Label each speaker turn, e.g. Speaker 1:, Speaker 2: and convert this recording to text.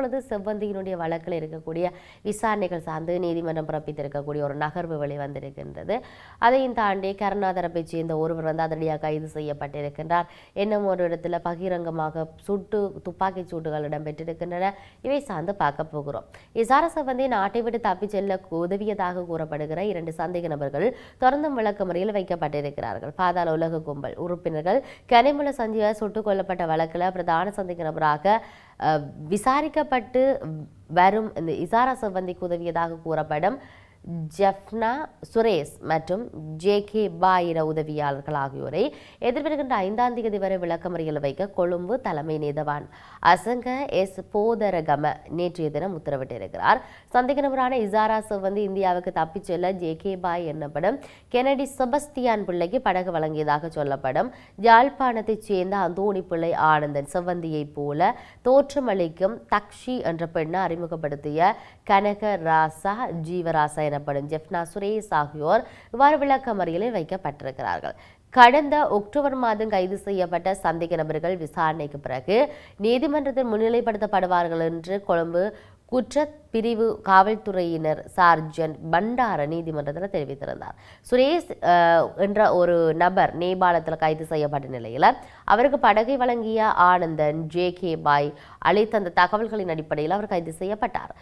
Speaker 1: தற்பொழுது செவ்வந்தியினுடைய வழக்கில் இருக்கக்கூடிய விசாரணைகள் சார்ந்து நீதிமன்றம் பிறப்பித்திருக்கக்கூடிய ஒரு நகர்வு வெளிவந்திருக்கின்றது அதையும் தாண்டி கருணா தரப்பை சேர்ந்த ஒருவர் வந்து அதிரடியாக கைது செய்யப்பட்டிருக்கின்றார். இன்னும் ஒரு இடத்துல பகிரங்கமாக சுட்டு துப்பாக்கி சூட்டுகள் இடம்பெற்றிருக்கின்றன. இவை சார்ந்து பார்க்க போகிறோம். இசார செவ்வந்தி நாட்டை விட்டு தப்பிச் செல்ல உதவியதாக கூறப்படுகிற இரண்டு சந்தேக நபர்கள் தொடர்ந்தும் விளக்க முறையில் வைக்கப்பட்டிருக்கிறார்கள். பாதாள உலக கும்பல் உறுப்பினர்கள் கனிமுல சஞ்சீவ சுட்டுக் கொல்லப்பட்ட வழக்கில் பிரதான சந்தேக நபராக விசாரிக்க விசாரிக்கப்பட்டு வரும். இந்த இசாரா செவ்வந்திக்கு உதவியதாக கூறப்படும். ஜெஃப்னா சுரேஷ் மற்றும் ஜே கே பாயிர உதவியாளர்கள் ஆகியோரை எதிர்வருகின்ற ஐந்தாம் தேதி வரை விளக்கமறியல் வைக்க கொழும்பு தலைமை நீதவான் அசங்க எஸ் போதரகம நேற்றைய தினம் உத்தரவிட்டிருக்கிறார். சந்தேக நபரான இசாரா வந்து இந்தியாவுக்கு தப்பிச் செல்ல ஜே கே பாய் என்னப்படும் கெனடி செபஸ்தியான் பிள்ளைக்கு படகு வழங்கியதாக சொல்லப்படும் யாழ்ப்பாணத்தைச் சேர்ந்த அந்தோணி பிள்ளை ஆனந்தன் செவ்வந்தியைப் போல தோற்றமளிக்கும் தக்ஷி என்ற பெண்ணை அறிமுகப்படுத்திய கனக ராசா ஜீவராசா எனப்படும் ஜெஃப்னா சுரேஷ் ஆகியோர் இவ்வாறு விளக்கமறியலில் வைக்கப்பட்டிருக்கிறார்கள். கடந்த அக்டோபர் மாதம் கைது செய்யப்பட்ட சந்தேக நபர்கள் விசாரணைக்கு பிறகு நீதிமன்றத்தில் முன்னிலைப்படுத்தப்படுவார்கள் என்று கொழும்பு குற்ற பிரிவு காவல்துறையினர் சார்ஜன் பண்டார நீதிமன்றத்தில் தெரிவித்திருந்தார். சுரேஷ் என்ற ஒரு நபர் நேபாளத்தில் கைது செய்யப்பட்ட நிலையில் அவருக்கு படகை வழங்கிய ஆனந்தன் ஜே கே பாய் அளித்த அந்த தகவல்களின் அடிப்படையில் அவர் கைது செய்யப்பட்டார்.